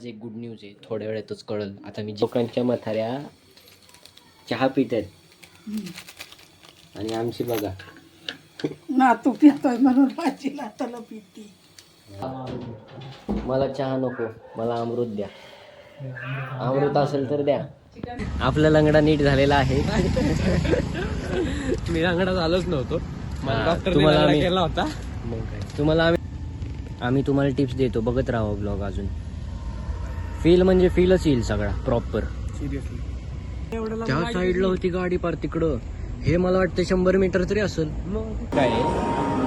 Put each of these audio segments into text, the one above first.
आज एक good news आहे थोड्या वेळातच कळल. आता मी लोकांच्या म्हाताऱ्या चहा पित आहेत. आणि आमची बघा. ना तू पितोय म्हणून माझी पिती. मला चहा नको मला अमृत द्या. अमृत असेल तर द्या. आपला लंगडा नीट झालेला आहे. मी रांगडा झालोच नव्हतो. हा, तुम्हाला आम्ही- तुम्हाला आम्ही आम्ही तुम्हाला टिप्स देतो. बघत राहा ब्लॉग अजून. फील म्हणजे फीलच येईल सगळा प्रॉपर सिरियसली त्या साईडला होती गाडी पार तिकडं हे मला वाटतं शंभर मीटर तरी असेल. काय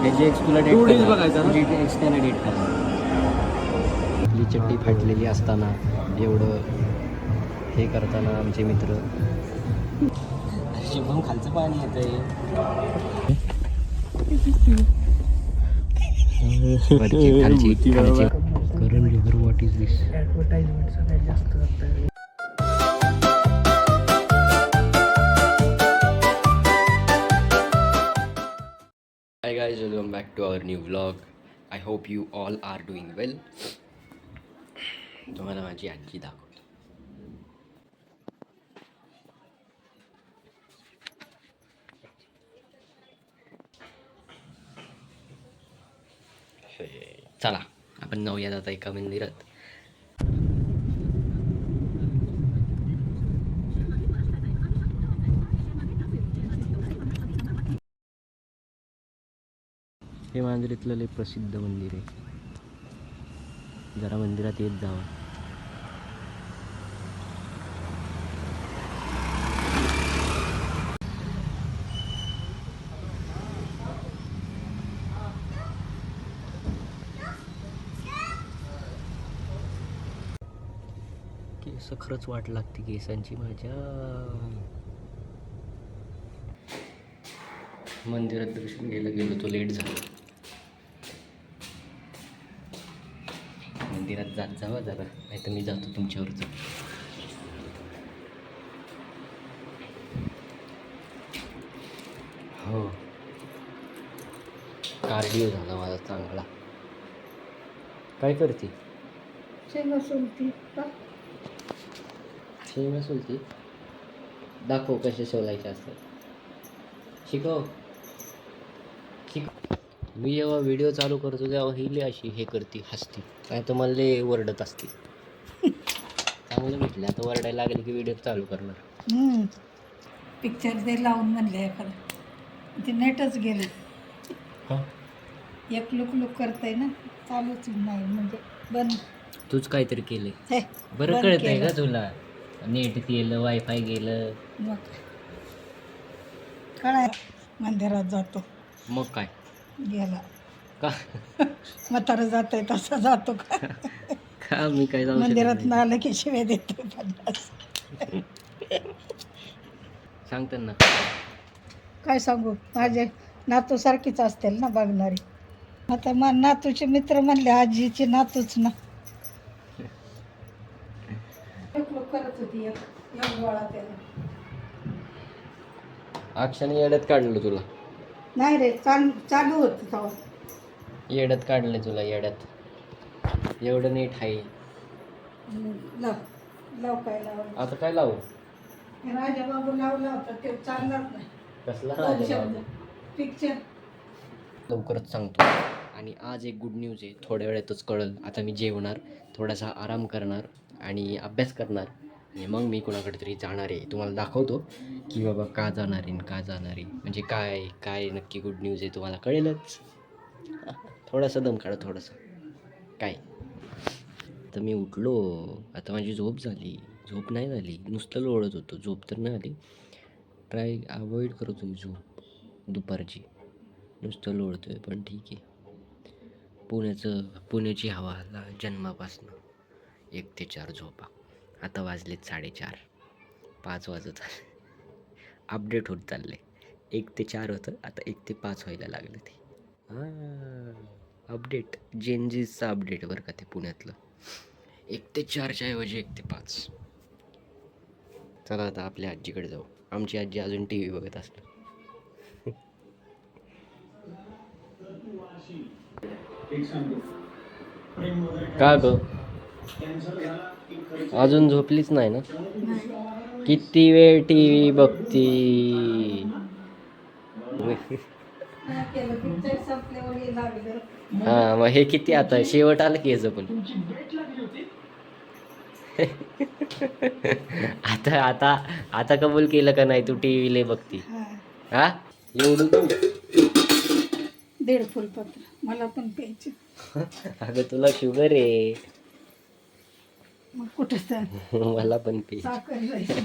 हे जे तुला आपली चड्डी फाटलेली असताना एवढं हे करताना आमचे मित्र. शुभम खालचं पाणी येत river what is this advertisement सगळ्यात जास्त करतात Hi guys, welcome back to our new vlog. I hope you all are doing well. तुम्हाला माझी आजी दाखवतो चला आपण जाऊयात आता एका मंदिरात हे मांजरीतलं लय प्रसिद्ध मंदिर आहे. जरा मंदिरात येत जावं. केस खरंच वाट लागते केसांची माझ्या. मंदिरात दर्शन घ्यायला गेलो तो लेट झाला. जात जावा जरा. नाही तर मी जातो तुमच्यावरच हो. कार्डिओ झाला माझा चांगला. काय करते? शेंगा सोलती? शेंगा सोलती? दाखव कसे सोलायचे असतात. शिकव. शिक मी जेव्हा व्हिडिओ चालू करतो तेव्हा ही लई अशी हे करते हसती. काय तर मला वरडत असते. चांगलं भेटलं आता वरडायला लागले की व्हिडिओ चालू करणार. पिक्चर ते लावून म्हणले ते नेटच गेलं. एक लुक लुक करतंय ना चालूच नाही म्हणजे बंद. तूच काहीतरी केलंय. हे, बरं कळतंय केलं. का तुला? नेट गेलं वायफाय गेलं. मग. कळाय मंदिरात जातो. मग काय? गेला. का? म्हातारा जात आहे तसा जातो का? का मी काय जाऊ शकत मंदिरात नाही? आलं की शिव्या देते पन्नास. सांगतात ना काय सांगू? माझे नातू सारखीच असतील ना बघणारी. आता मग नातूचे मित्र म्हणले आजीची नातूच ना. करत होती एक एक गोळा त्याला. अक्षाने येड्यात काढलं तुला. नाही रे चाल चालू होतं तेव्हा. येड्यात काढलं तुला येड्यात. एवढं नीट आहे. लाव लाव काय लाव. आता काय लावू? राजा बाबू लावला होता ते चालणार नाही. कसला दोन शब्द? पिक्चर लवकरच सांगतो. आणि आज एक गुड न्यूज आहे थोड्या वेळातच कळल. आता मी जेवणार थोडासा आराम करणार आणि अभ्यास करणार. आणि मग मी कोणाकडे तरी जाणार आहे. तुम्हाला दाखवतो की बाबा का जाणार आहे आणि का जाणार आहे. म्हणजे काय काय नक्की गुड न्यूज आहे तुम्हाला कळेलच. थोडासा दम काढा थोडासा. काय? तर मी उठलो. आता माझी झोप झाली. झोप नाही झाली. नुसतं लोळत होतो. झोप तर नाही आली. ट्राय अवॉइड करत होती झोप. दुपारची. नुसतं लोळतोय पण ठीक आहे. पुण्याचं पुण्याची हवा ला जन्मापासनं. एक ते चार झोपा. आता वाजलेत साडेचार. पाच वाजत आले. अपडेट होत चालले एक ते चार होतं आता एक ते पाच व्हायला लागलं ते. हां अपडेट. जेनजीसचं अपडेट बरं का ते पुण्यातलं. एक ते चारच्या ऐवजी एक ते पाच. चला आता आपल्या आजीकडे जाऊ. आमची आजी अजून टी व्ही बघत असणार का ग? अजून झोपलीच नाही ना? किती वेळ टी व्ही बघती? हे मग हे किती आता? शेवट आलं की याचं पण. आता आता आता कबूल केलं का नाही तू टी व्ही लय बघती? हा. हा? एवढं दीड फुलपत्र मला पण प्यायचे. अगं तुला शुगर आहे. मग कुठं तर मला पण पे साखर जायचं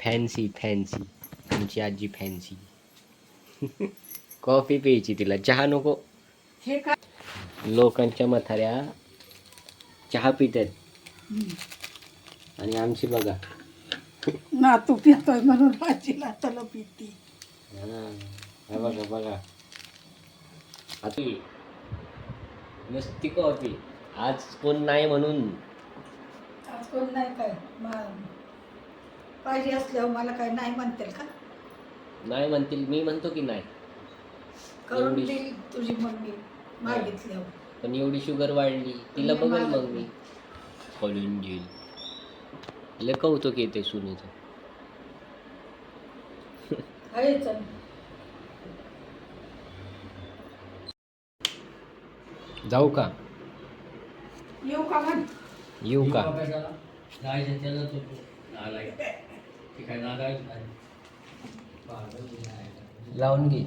फॅन्सी फॅन्सी. आमची आजी फॅन्सी. कॉफी प्यायची तिला. चहा नको. हे लोकांच्या म्हाताऱ्या चहा पितात. आणि आमची बघा. ना तू पितोय म्हणून भाजीला त्याला पिती. हा बघा बघा. आता नुसती कॉफी. आज कोण नाही म्हणून. आज कोण नाही काय? मा- पाहिजे असल्यावर मला काय नाही म्हणतील का? नाही म्हणतील. मी म्हणतो की नाही. करून एवढी- देईल तुझी मम्मी मागितल्यावर. पण एवढी शुगर वाढली. तिला मी बघल मागत मग मी. कळून देईल लय कौतुक येते सुनेचं. आहे चल. जाऊ का? येऊ का म्हण? येऊ का? लावून घे.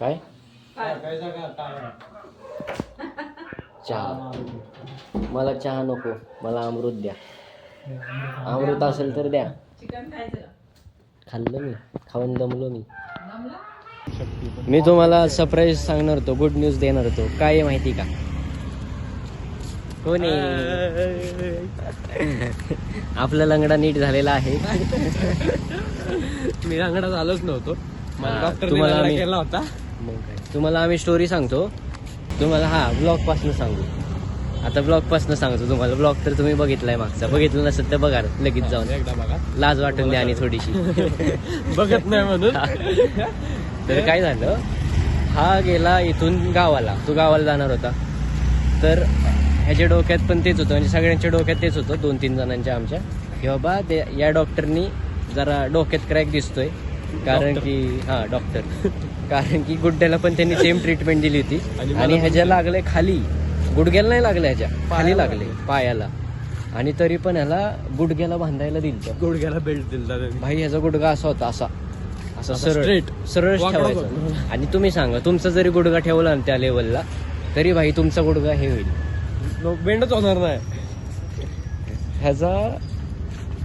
काय? चहा. मला चहा नको. मला अमृत द्या. अमृत असेल तर द्या. खाल्लं मी. खाऊन दमलो मी. मी तुम्हाला सरप्राईज सांगणार होतो गुड न्यूज देणार होतो. काय आहे माहिती का? कोणी आपला लंगडा नीट झालेला आहे. मी रांगडा झालोच नव्हतो. मला हा, तुम्हाला आम्ही- केला होता. मग काय. तुम्हाला आम्ही स्टोरी सांगतो. तुम्हाला हा ब्लॉगपासून सांगू. आता ब्लॉगपासून सांगतो तुम्हाला. ब्लॉग तर तुम्ही बघितलाय मागचा. बघितलं नसेल तर बघा लगेच जाऊन. एकदा बघा. लाज वाटून द्या आणि थोडीशी. बघत नाही म्हणून. तर काय झालं? हा गेला इथून गावाला. तो गावाला जाणार होता. तर ह्याच्या डोक्यात पण तेच होतं. म्हणजे सगळ्यांच्या डोक्यात तेच होतं. दोन तीन जणांच्या आमच्या. की बाबा ते या डॉक्टरनी जरा डोक्यात क्रॅक दिसतोय. कारण. की हा डॉक्टर कारण की गुड्ड्याला पण त्यांनी सेम ट्रीटमेंट दिली होती. आणि ह्याच्या. लागले खाली. गुडघ्याला नाही लागले ह्याच्या खाली लागले. पायाला. आणि तरी पण ह्याला गुडघ्याला बांधायला दिलं गुडघ्याला बेल्ट दिला. भाई ह्याचा गुडघा असा होता असा. असा सरळ. सरळ ठेवायचा. आणि तुम्ही सांगा तुमचा जरी गुडघा ठेवला ना त्या लेवलला तरी भाई तुमचा गुडघा हे होईल. बेंडच होणार नाही. ह्याचा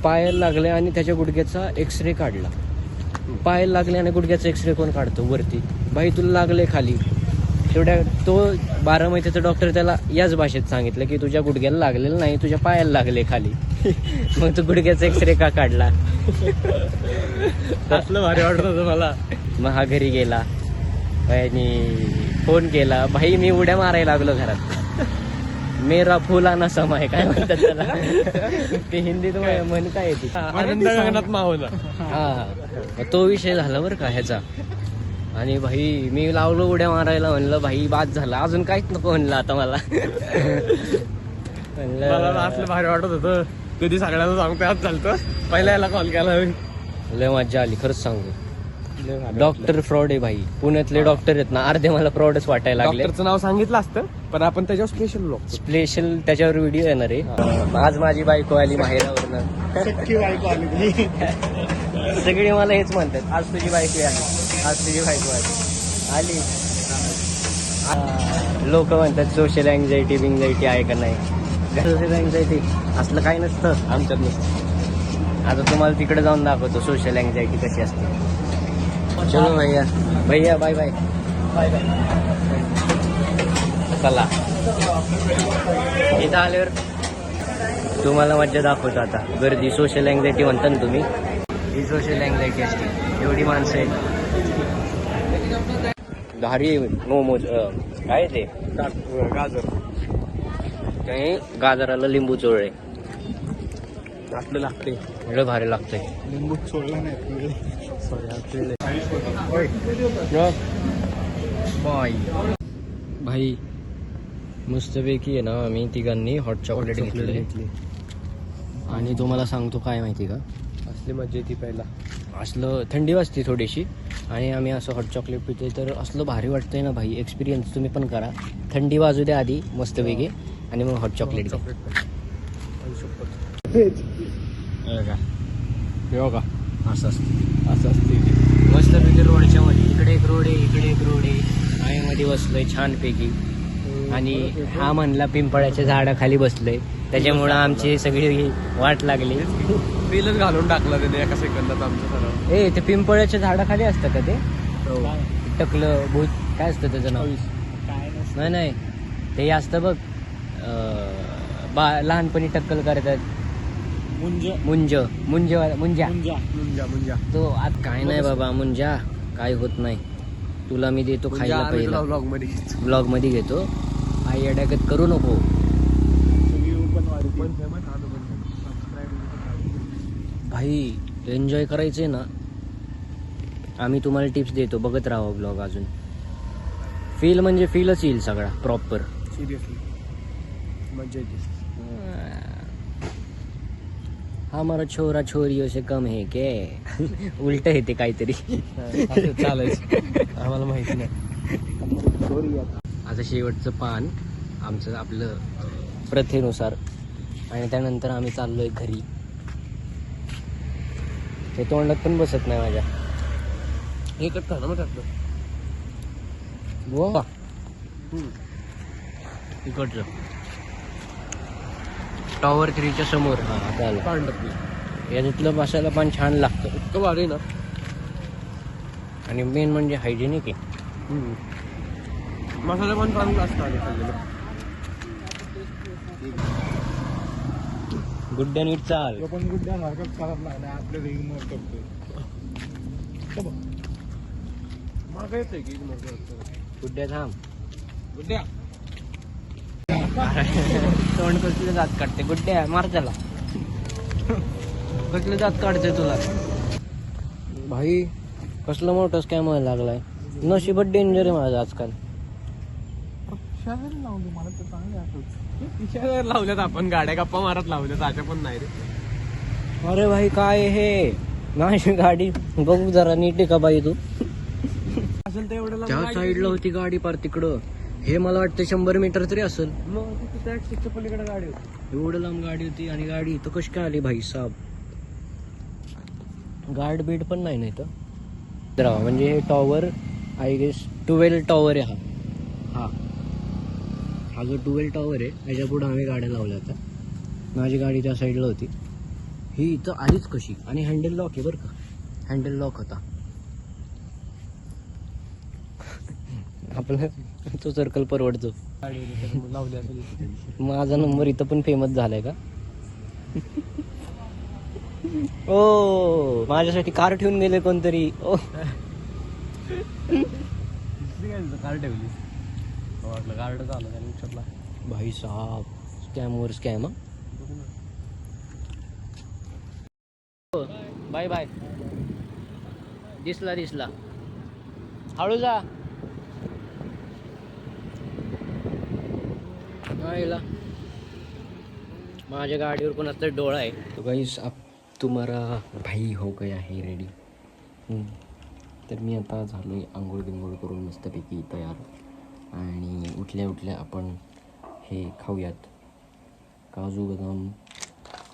पायाला लागले आणि त्याच्या गुडघ्याचा एक्सरे काढला. पायाला लागले आणि गुडघ्याचा एक्सरे कोण काढतो? वरती. भाई तुला लागले खाली. तेवढ्या तो बारामतीचा डॉक्टर त्याला याच भाषेत सांगितलं की तुझ्या गुडघ्याला लागलेलं नाही तुझ्या पायाला लागले खाली. मग तू गुडघ्याचा एक्सरे का काढला? असलं भारी वाटत होतं मला. मग हा घरी गेला. आणि फोन केला भाई मी उड्या मारायला लागलो घरात. मेरा फुलाना समय काय म्हणतात त्याला. ते हिंदीत म्हण म्हण काय येते आनंद मावला. हा. तो विषय झाला बरं का ह्याचा. आणि भाई मी लावलो उड्या मारायला म्हणलं भाई बाद झाला. अजून काहीच नको म्हणलं आता मला. मला ना असलं म्हणलं भारी वाटत होतं. कधी सगळ्यांना सांगतो आज चालतं. पहिला याला कॉल केला मी. लय मज्जा आली खरंच सांगू. डॉक्टर फ्रॉड आहे भाई. पुण्यातले डॉक्टर आहेत ना अर्धे मला फ्रॉडच वाटायला लागले. डॉक्टरचं नाव सांगितलं असतं पण आपण त्याच्यावर स्पेशल लोक. स्पेशल त्याच्यावर व्हिडिओ येणार आहे. आज माझी बायको आली माहेरावरनं. सगळे मला हेच म्हणतात आज तुझी बायको आली. आज तुझी बायको आली. आली लोक म्हणतात सोशल अँझायटी बिंझायटी आहे का नाही? सोशल अँझायटी असलं काही नसतं. आमच्यात नसतं. आता तुम्हाला तिकडे जाऊन दाखवतो सोशल अँझायटी कशी असते. चलो. भैया. भैया बाय बाय बाय बाय चला. इथं आल्यावर तुम्हाला मज्जा दाखवतो आता. गर्दी सोशल अँझायटी म्हणता ना तुम्ही. ही सोशल अँझायटी असते. एवढी माणसं आहेत. भारी मोमोज काय ते? गाजर काही गाजराला लिंबू चोळले असलं लागते. एवढं भारी लागतंय लिंबू सोडला बाय भाई मस्तपैकी आहे ना आम्ही तिघांनी हॉट चॉकलेट घेतलेले. आणि तुम्हाला सांगतो काय माहिती का? असली मजा येते पहिला असलं थंडी वाजते थोडीशी. आणि आम्ही असं हॉट चॉकलेट पितोय. तर असलं भारी वाटतंय ना भाई. एक्सपिरियन्स तुम्ही पण करा. थंडी वाजू द्या आधी मस्तपैकी आणि मग हॉट चॉकलेट हे का हे असं असतं. असं असते मस्तपैकी रोडच्या मध्ये इकडे एक रोड आहे इकडे एक रोड आहे. आणि मध्ये बसलोय छानपैकी. आणि हा म्हणला पिंपळाच्या झाडाखाली बसलोय. त्याच्यामुळं आमची सगळी वाट लागली. बिलच घालून टाकला त्याने एका सेकंदात आमचं सर्व ए ते पिंपळाच्या झाडाखाली असतं का ते? टकलं भूत काय असतं त्याचं नाव? नाही नाही. ते असतं बघ अं, बा लहानपणी टक्कल करतात. मुंज. मुंज मुंज मुंजा. मुंजा. मुंजा मुंजा. तो आज काय नाही बाबा मुंजा. काय होत नाही. तुला मी देतो खायला पहिला. ब्लॉगमध्ये ब्लॉगमध्ये घेतो. आई अडॅकत करू नको. भाई एन्जॉय करायचंय ना? आम्ही तुम्हाला टिप्स देतो. बघत राहा ब्लॉग अजून. फील म्हणजे फीलच येईल सगळा प्रॉपर सिरियसली मजा येते. हमारा छोरा छोरी से कम है के. उलट येते काहीतरी. चालायचं आम्हाला माहिती नाही. आता शेवटचं पान आमचं आपलं प्रथेनुसार. आणि त्यानंतर आम्ही चाललोय घरी. ते तोंडात पण बसत नाही माझ्या. हे मग वा इकडचं. टॉवर थ्रीच्या समोर. हा टाकली याच्यातलं बसायला पण छान लागतं. इतकं भारी ना. आणि मेन म्हणजे हायजेनिक आहे. मसाला पण चांगला असतो गुड्ड्या नीट चाल. पण गुड्ड्या सारखंच खराब लागला आपल्या इग्नोर करतोय. मागं येतोय की इग्नोर करतोय? गुड्ड्या थांब. गुड्ड्या. तोंड कसलं दात काढते? गुड्ड्या मार त्याला. कसलं दात काढते तुला? भाई कसलं मोठं स्कॅम व्हायला लागलाय? नशीबत डेंजर आहे माझं आजकाल. लावले मला तर चांगले शहर लावल्यात आपण गाड्या गप्पा मारत लावल्यात अशा पण नाही रे. अरे भाई काय हे? माझी गाडी बघू जरा नीट आहे का बाई तू? असेल तर एवढं त्या साईडला होती. गाडी पार तिकडं. हे मला वाटतं शंभर मीटर तरी असेल. पलीकडे गाडी होती. एवढं लांब गाडी होती आणि गाडी इथं कशी काय आली भाई साहेब गार्ड बीड पण नाही नाही तर म्हणजे हे टॉवर आय गेस टुवेल टॉवर आहे हा. हा. हा जो टुवेल टॉवर आहे ह्याच्या पुढं आम्ही गाड्या लावल्या होत्या. माझी गाडी त्या साईडला होती. ही इथं आलीच कशी? आणि हँडल लॉक आहे बरं का? हँडल लॉक होता. आपला तो सर्कल परवडतो. माझा नंबर इथं पण फेमस झालाय का? ओ माझ्यासाठी कार ठेवून गेले कोणतरी. ओ. कार ठेवली वाटलं. गार्ड झालं त्याने विचारला. भाई साहब स्कॅम वर स्कॅम बाय बाय. दिसला दिसला. हळू जा. माझ्या गाडीवर कोणाचा डोळा आहे. तो गाईस आप तुम्हारा भाई हो गया है रेडी तर मी आता झालो आहे आंघोळ बिंघोळ करून मस्तपैकी तयार. आणि उठल्या उठल्या आपण हे खाऊयात. काजू बदाम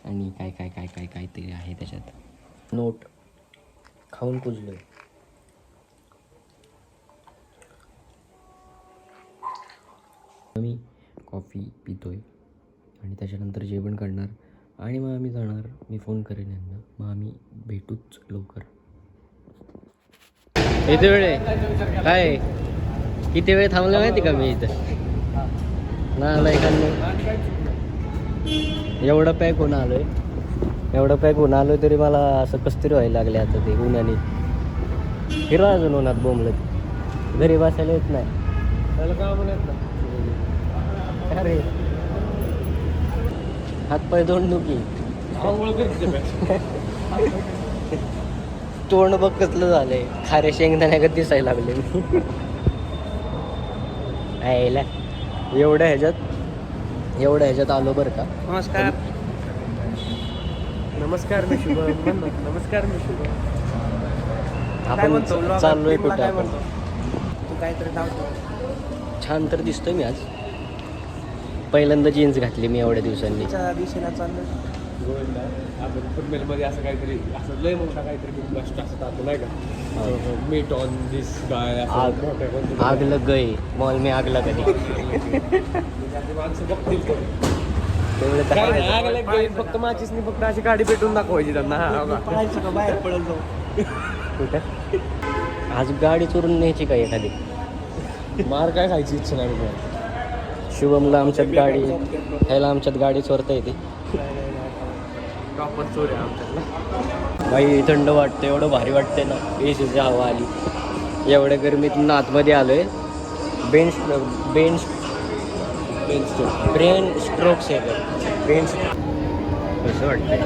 आणि काय काय काय काय काय ते आहे त्याच्यात. नोट. खाऊन कुजलो आम्ही कॉफी पितोय आणि त्याच्यानंतर जेवण करणार आणि मग आम्ही जाणार. मी फोन करेन यांना. मग आम्ही भेटूच लवकर. किती वेळ आहे. काय किती वेळ थांबलं माहिती का मी इथं? ना आलं एवढं पॅक होऊन आलोय. एवढं पॅक होऊन आलोय तरी मला असं कस्तरी व्हायला लागले आता ते उन्हाने. फिरा अजून उन्हात बोंबलत. घरी बसायला येत नाही. अरे. हातपाय दोन दुखी तोंड बघ कसलं झालंय. खारे शेंगदाण्यागत दिसायला लागले मी. यायला. एवढ्या ह्याच्यात एवढ्या ह्याच्यात आलो बरं का. नमस्कार. नमस्कार मी शुभम. ना. नमस्कार मी शुभम. काय आपण म्हणतो चाललोय कुठं काय आपण? म्हणतो? तू काहीतरी धावतो छान तर दिसतोय मी आज. पहिल्यांदा जीन्स घातली मी एवढ्या दिवसांनी. तिच्या दिशेला गोविंदा आपण फुटबॉलमध्ये असं काहीतरी असं लय मोठा काहीतरी बिग असं टाकतो नाही का? मीट ऑन दिस गाय आग आग लग गई मॉल में आग लगा दी माणसं बघतील आग लाग गई फक्त माझीच नाही फक्त अशी गाडी पेटून दाखवायची त्यांना हा, बघा. बाहेर पडल जाऊ. कुठं? आज गाडी चोरून न्यायची का एखादी? मार काय खायची इच्छा नाही मला शुभमला आमच्यात गाडी ह्याला आमच्यात गाडी चोरता येते. प्रॉपर चोरी आहे बाई थंड वाटतं एवढं भारी वाटतंय ना. ए सीची हवा आली. एवढ्या गरमीतून आतमध्ये आलोय. बेन बेन मेन स्टोर ब्रेन स्ट्रोक सेकर ब्रेन कसं वाटतंय?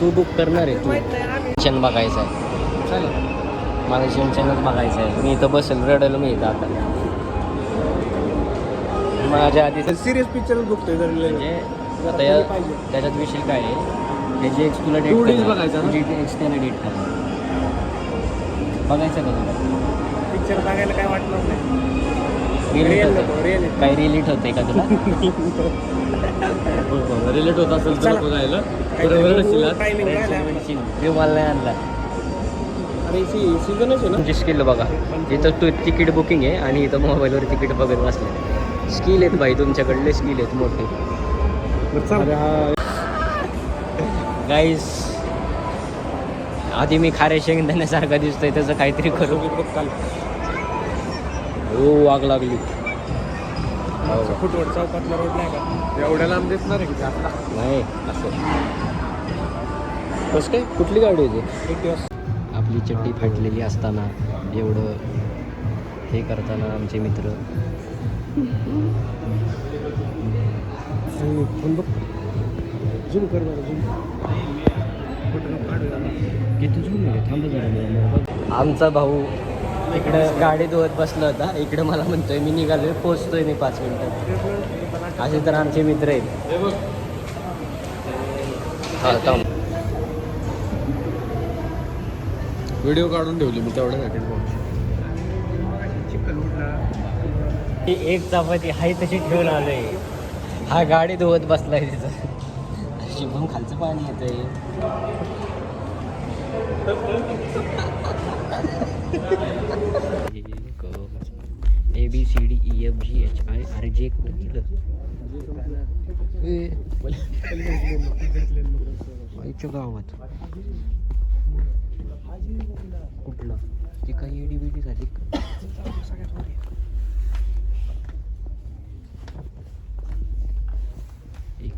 तू बुक करणार आहे तू. शिक्षण बघायचं आहे. चालेल मला शिक्षणच बघायचं आहे. मी इथं बसेल रडलं मी इथं आता. माझ्या आधी सिरियस पिक्चर बघतोय जर म्हणजे आता या त्याच्यात विषय काय आहे? त्याची एक्स तुला डेट बघायचा? एक्स त्याला डेट करा बघायचं का तुला? पिक्चर बघायला काय वाटणार नाही. रिलेट होतं. काही रिलेट होतंय का तुला? रिलेट होत असेल. तर बघायला. मला नाही आणला. अरे सीझनच आहे ना? स्किल बघा. इथं तू तिकीट बुकिंग आहे आणि इथं मोबाईलवर तिकीट बघत बसले. स्किल आहेत भाई तुमच्याकडले स्किल आहेत मोठे. हा. गाईस आधी मी खारे शेंगदाण्यासारखा दिसतोय त्याचं काहीतरी करू. काल हो आग लागली. फुटवट चौकातला रोड नाही का? एवढ्या लांब देत आहे की आता? नाही असं. कसं काय? कुठली गाडी होती? एक दिवस. आपली चड्डी फाटलेली असताना एवढं हे करताना आमचे मित्र झूम कर आमचा भाऊ इकडं गाडी धुवत बसला होता. इकडं मला म्हणतोय मी निघालोय पोचतोय मी पाच मिनिटात असे तर आमचे मित्र आहेत. व्हिडिओ काढून ठेवली मी तेवढ्यासाठी ती एक चपाती हाय तशी ठेवून आलोय. हा गाडी धुवत बसलाय तिथं. शुभम खालचं पाणी येतंय. A B C D E F G H I R J कुठं गेलं? आईच्या गावात. कुठला? ती काही एडी बिडी झाली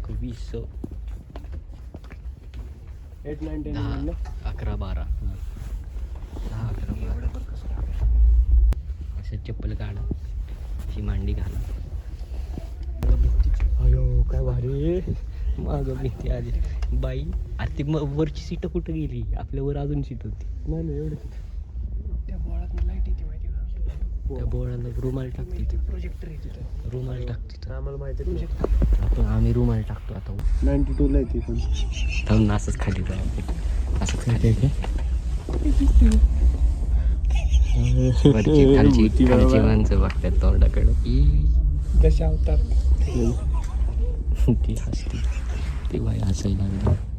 एकवीस एट नाईन टेन अकरा बारा. दहा अकरा बारा. असं चप्पल काढा. अशी मांडी घाला. अयो काय भारी. माग भीती आली. बाई अरे ती मग वरची सीट कुठं गेली? आपल्यावर अजून सीट होती. नाही नाही एवढे त्या बोळात लाइट येते माहिती का त्या बोळाला रुमाल टाकते ती प्रोजेक्टर आहे तिथं. रुमाल टाकते ती. आम्हाला माहिती आपण आम्ही रुमाल टाकतो आता. नाईन्टी टूला येते पण. थांब ना असंच खाली जाऊ. असंच खाली वरची खालची माणसं बघतात तोंडाकडं. कशा अवतार? ती हसती. ती बाई हसायला लागली.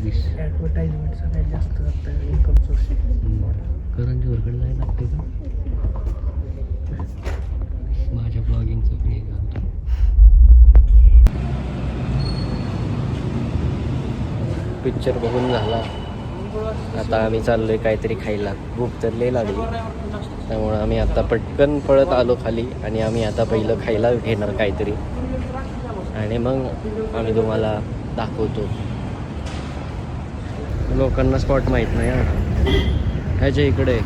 ॲडव्हर्टाइजमेंट सगळ्यात जास्त जातं इन्कम सोर्स करण जोहरकडे जायला लागते का? माझ्या ब्लॉगिंगचं पण हे घालतो. पिक्चर बघून झाला. आता आम्ही चाललोय काहीतरी खायला. भूक तर लय लागली. त्यामुळं आम्ही आता पटकन पळत आलो खाली आणि आम्ही आता पहिलं खायला घेणार काहीतरी. आणि मग आम्ही तुम्हाला दाखवतो. लोकांना स्पॉट माहीत नाही हा. ह्याच्या इकडे.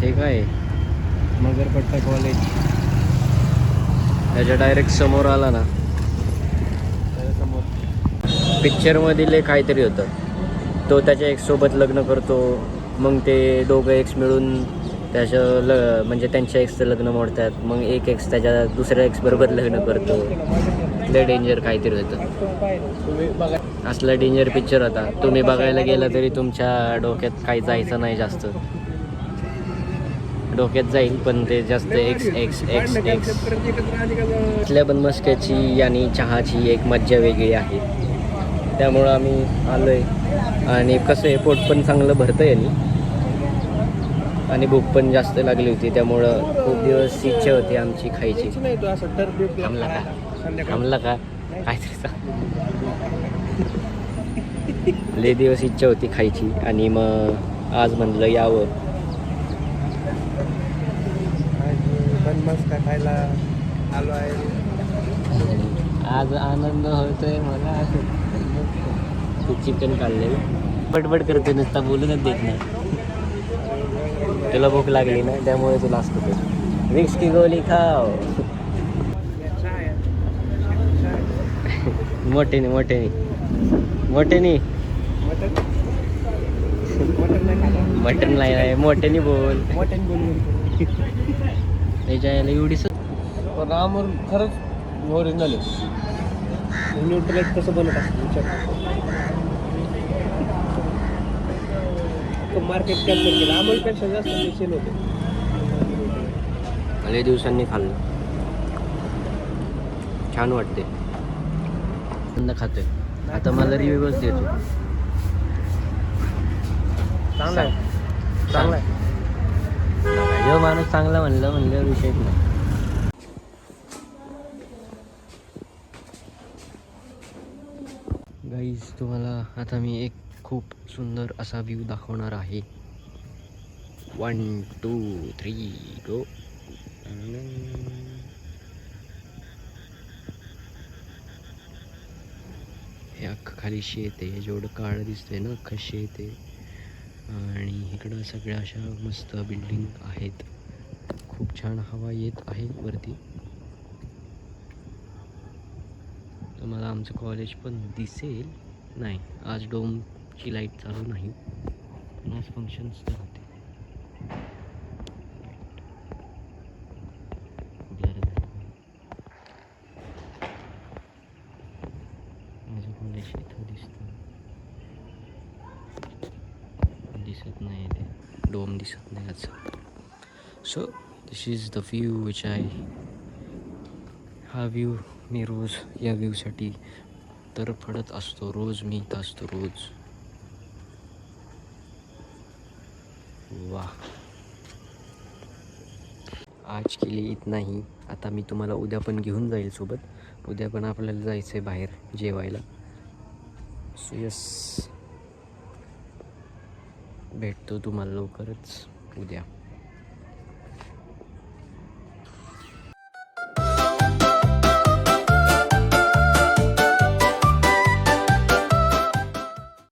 हे काय? मगरपट्टा कॉलेज ह्याच्या डायरेक्ट समोर आला ना. समोर. पिक्चरमधील एक काहीतरी होतं. तो त्याच्या एक्ससोबत लग्न करतो. मग ते दोघं एक्स मिळून त्याच्या ल म्हणजे त्यांच्या एक्सचं लग्न मोडतात. मग एक एक्स त्याच्या दुसऱ्या एक्स बरोबर लग्न करतो. लय डेंजर काहीतरी होतं. असला डेंजर पिक्चर होता. तुम्ही बघायला गेला तरी तुमच्या डोक्यात काही जायचं नाही जास्त. डोक्यात जाईल पण ते जास्त एक्स एक्स एक्स एक्स इथल्या बनमस्क्याची आणि चहाची एक मज्जा वेगळी आहे. त्यामुळं आम्ही आलो आहे आणि कसं आहे पोट पण चांगलं भरतं आहे आणि भूक पण जास्त लागली होती त्यामुळं खूप दिवस इच्छा होती आमची खायची. थांबला का? थांबला का? काहीतरी. लय दिवस इच्छा होती खायची आणि मग आज म्हणलं यावं. मस्त खायला आलो आहे. आज आनंद होतोय मला. ते चिकन काढले बडबड करते नुसता बोलूनच देत नाही. तुला भूक लागली ना त्यामुळे तुला असतो ते. विक्स की गोली खाव मोठेने मोठेने मोठेने मटन मटन नाही खाल्लं मटन नाही आहे मोठ्याने बोल. मटन बोलून त्याच्या याला एवढी स- पण रामवर खरंच ओरिजिनल आहे न्यूट्रलाइट कसं बनत असतं मार्केट कॅप्चर केलं. अमोलपेक्षा जास्त ते सेल होते दिवसांनी खाल्लं. छान वाटते अन्न खातोय. आता मला रिव्ह्यूच देतो. चांगला आहे. चांगला आहे. जो माणूस चांगला म्हणलं म्हणलं विषयच नाही. गाईज तुम्हाला आता मी एक खूप सुंदर असा व्ह्यू दाखवणार आहे. वन टू थ्री गो हे अख्खं खाली शेत आहे. जेवढं काळं दिसतंय ना अख्खं शेत आहे. आणि इकडं सगळ्या अशा मस्त बिल्डिंग आहेत. खूप छान हवा येत आहे वरती. तुम्हाला आमचं कॉलेज पण दिसेल. नाही आज डोमची लाइट चालू नाही. पण आज फंक्शन्स तर होते Blur झालं. माझं कॉलेज इथं दिसतं दिसत नाही ते. डोम दिसत नाही आज so this is the view which I हा व्ह्यू मी रोज या व्ह्यूसाठी तर पडत असतो. रोज मी इथं असतो रोज. वा आज के लिए इतना ही आता मी तुम्हाला उद्या पण घेऊन जाईल सोबत. उद्या पण आपल्याला जायचं आहे बाहेर जेवायला. सो यस भेटतो तुम्हाला लवकरच. उद्या.